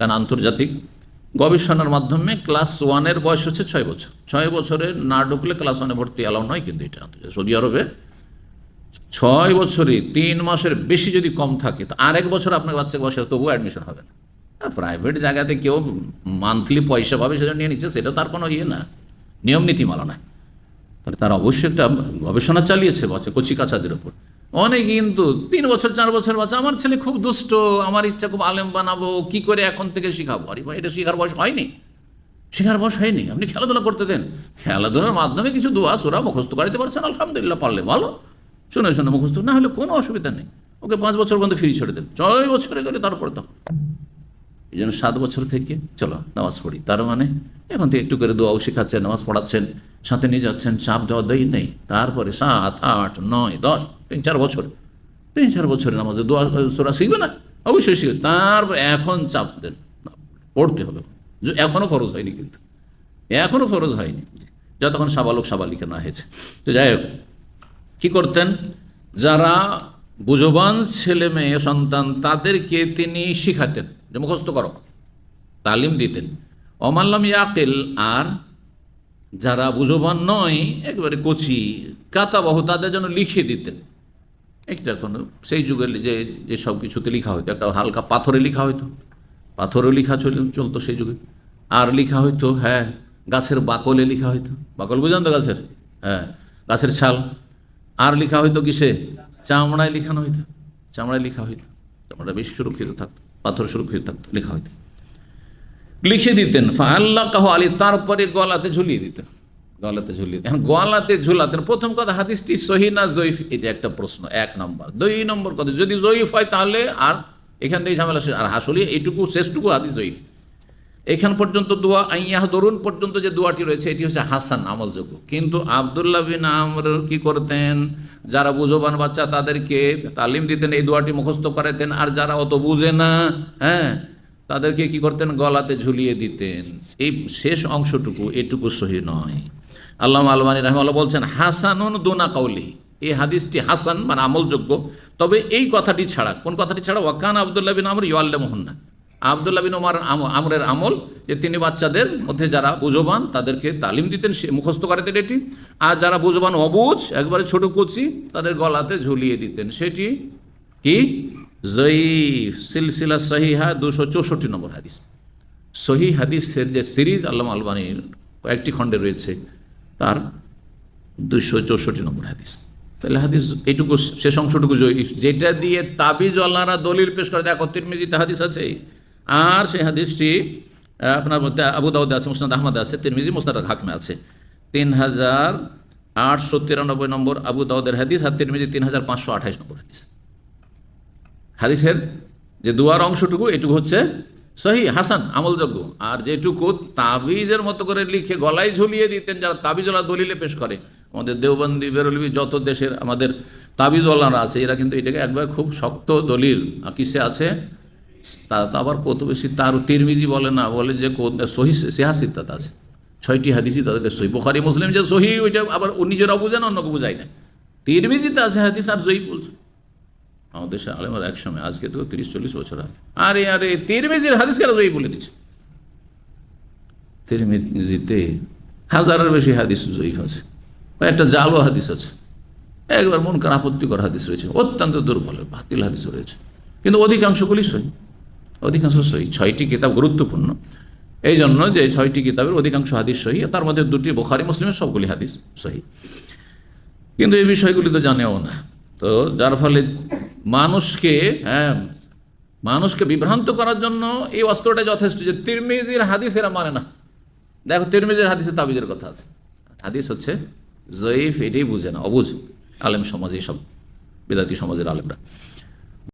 কারণ আন্তর্জাতিক গবেষণার মাধ্যমে ক্লাস ওয়ানের বয়স হচ্ছে ছয় বছর। ছয় বছরে না ঢুকলে ক্লাস ওয়ানে ভর্তি অ্যালাউ নয় কিন্তু এটা আন্তর্জাতিক। সৌদি আরবে ছয় বছরে তিন মাসের বেশি যদি কম থাকে, তো আরেক বছর আপনার বাচ্চা বসে তবুও অ্যাডমিশন হবে না। প্রাইভেট জায়গাতে কেউ মান্থলি পয়সা পাবে সেটা নিয়ে নিচ্ছে, সেটা তার কোনো ইয়ে না। নিয়ম নীতিমালা না তাহলে তারা অবশ্যই একটা গবেষণা চালিয়েছে বাচ্চা কচি কাচাদের ওপর। অনেক কিন্তু, তিন বছর, চার বছর বাচ্চা আমার ছেলে খুব দুষ্ট, আমার ইচ্ছা খুব আলেম বানাবো, কি করে এখন থেকে শিখাবো? আরে ভাই, এটা শিখার বয়স হয়নি। শেখার বয়স হয়নি। আপনি খেলাধুলা করতে দেন। খেলাধুলার মাধ্যমে কিছু দোয়া, সোরা মুখস্থ করাতে পারছেন, আলহামদুলিল্লাহ, পারলে ভালো। শুনে শুনে মুখস্থ, না হলে কোনো অসুবিধা নেই। ওকে পাঁচ বছর পর্যন্ত ফ্রি ছেড়ে দেন। ছয় বছরে গেলে তারপরে তখন এই জন্য সাত বছর থেকে, চলো, নামাজ পড়ি। তার মানে এখন থেকে একটু করে দোয়াও শেখাচ্ছেন, নামাজ পড়াচ্ছেন, সাথে নিয়ে যাচ্ছেন, চাপ দেওয়া দেয় নেই। তারপরে সাত, আট, নয়, দশ তিন চার বছর, তিন চার বছরের নামাজে দোয়া, সোরা শিখবে না? অবশ্যই শিখবে। তারপর এখন চাপ দেন। পড়তে হবে। এখনও ফরজ হয়নি কিন্তু। এখনও ফরজ হয়নি। যতক্ষণ সাবালক সাবালিকা না হয়েছে। তো যাই হোক, কী করতেন? যারা বুঝবান ছেলে মেয়ে, সন্তান, তাদেরকে তিনি শিখাতেন। যে মুখস্থ করো। তালিম দিতেন। অমাল্লাম ইয়াকেল, আর যারা বুঝবান নয়, একবারে কচি, কাতাবাহ, তাদের জন্য লিখে দিতেন। একটা এখন সেই যুগের যে যে সব কিছুতে লেখা হতো একটা হালকা পাথরে লেখা হতো পাথরে লেখা চল, চলতো সেই যুগে। আর লেখা হইতো হ্যাঁ গাছের বাকলে লেখা হইতো। বাকল বুঝান তো গাছের? হ্যাঁ গাছের ছাল। আর লেখা হইতো কিসে? চামড়ায় লেখানো হইতো। চামড়ায় লেখা হইতো। চামড়া বেশি সুরক্ষিত থাকতো, পাথর সুরক্ষিত থাকতো, লেখা হইতো। লিখে দিতেন ফা আল্লাহ কাহ আলী, তারপরে গলাতে ঝুলিয়ে দিতেন। গলাতে ঝুলিয়ে এখন গলাতে ঝুলাতেন প্রথম কথা, হাদিসটি সহি না জয়ীফ? এটা একটা প্রশ্ন, এক নম্বর। দুই নম্বর কথা, যদি জয়ীফ হয় তাহলে আর এখান থেকে ঝামেলা। আর আসলে এইটুকু, শেষটুকু হাদিস জয়ীফ। এখান পর্যন্ত দোয়া, আইয়াহ দরুন পর্যন্ত যে দোয়াটি রয়েছে, এটি হচ্ছে হাসান, আমলযোগ্য। কিন্তু আবদুল্লাহ বিন আমর কি করতেন? যারা বুঝবান বাচ্চা, তাদেরকে তালিম দিতেন, এই দোয়াটি মুখস্থ করাতেন। আর যারা অত বুঝে না হ্যাঁ তাদেরকে কি করতেন? গলাতে ঝুলিয়ে দিতেন। এই শেষ অংশটুকু, এটুকু সহি নয়। আল্লাহ আলমানী রহমাল্লাহ বলছেন, হাসানুন দোনা কাউলি এই হাদিসটি হাসান মানে আমলযোগ্য। তবে এই কথাটি ছাড়া, কোন কথাটি ছাড়া? ওয়াকান আবদুল্লাহ বিন আমর ইয়াল্লা মোহন্না আবদুল্লাহ বিন ওমার আম- আমরের আমল, যে তিনি বাচ্চাদের মধ্যে যারা বুঝবান তাদেরকে তালিম দিতেন, সে মুখস্থ করাতেন এটি। আর যারা বুঝবান অবুজ, একবারে ছোট কচি, তাদের গলাতে ঝুলিয়ে দিতেন। সেটি কি? জয়ীফ, সিলসিলা সহিহা, দুশো চৌষট্টি নম্বর হাদিস। সহি হাদিসের যে সিরিজ আল্লাহ আলবানির কয়েকটি খণ্ডে রয়েছে। তার দুশো চৌষট্টি নম্বর হাদিস। তাহলে হাদিস এইটুকু, শেষ অংশটুকু যেটা দিয়ে তাবিজ আল্লাহরা দলিল পেশ করে, দেখো তিরমিজিতে হাদিস আছে। আর সেই হাদিসটি আপনার মধ্যে আবু দাউদে আছে, মুসনাদ আহমদ আছে, তিরমিজি, মুসনাদ হাকমে আছে। তিন হাজার আটশো তিরানব্বই নম্বর আবু দাউদের হাদিস আর তিরমিজি তিন হাজার পাঁচশো আঠাইশ নম্বর হাদিস। হাদিসের যে দুয়ার অংশটুকু, এটুকু হচ্ছে সহি, হাসান, আমলযোগ্য। আর যেটুকু তাবিজের মতো করে লিখে গলায় ঝুলিয়ে দিতেন, যারা তাবিজওয়ালা দলিলে পেশ করে। আমাদের দেওবন্দি, বেরলবি, যত দেশের আমাদের তাবিজওয়ালারা আছে, এরা কিন্তু এটাকে একবার খুব শক্ত দলিল কিসে আছে। তা আবার কত বেশি তার তিরমিজি বলে না, বলে যে সহি সেহাসিত্তাত আছে। ছয়টি হাদিসই তাদেরকে সহি। বোখারি, মুসলিম যে সহি, ওইটা আবার ও নিজেরাও বুঝেন, অন্যকে বুঝায় না। তিরমিজিতে আছে হাদিস, আর জয়ী বলছে। আমাদের দেশে আলেমার এক সময় আজকে তো তিরিশ, চল্লিশ বছর আগে। আরে আরে, তিরমিজির হাদিস কেন জয়ী বলে দিচ্ছে। তিরমিজিতে হাজারের বেশি হাদিস জয়ী আছে। একটা জালো হাদিস আছে। একবার মন কার আপত্তিকর হাদিস রয়েছে। অত্যন্ত দুর্বল, বাতিল হাদিস রয়েছে। কিন্তু অধিকাংশগুলি সহি। অধিকাংশ সহি। ছয়টি কিতাব গুরুত্বপূর্ণ। এই জন্য যে ছয়টি কিতাবের অধিকাংশ হাদিস সহি তার মধ্যে দুটি বোখারি, মুসলিমের সবগুলি হাদিস সহি। কিন্তু এই বিষয়গুলি তো জানেও না। তো যার ফলে মানুষকে হ্যাঁ মানুষকে বিভ্রান্ত করার জন্য এই অস্ত্রটা যথেষ্ট যে তিরমিজির হাদিস এরা মানে না। দেখো, তিরমিজির হাদিসে তাবিজের কথা আছে। হাদিস হচ্ছে জয়ীফ, এটাই বুঝে না, অবুঝ আলেম সমাজ, এইসব বেদাতি সমাজের আলেমরা।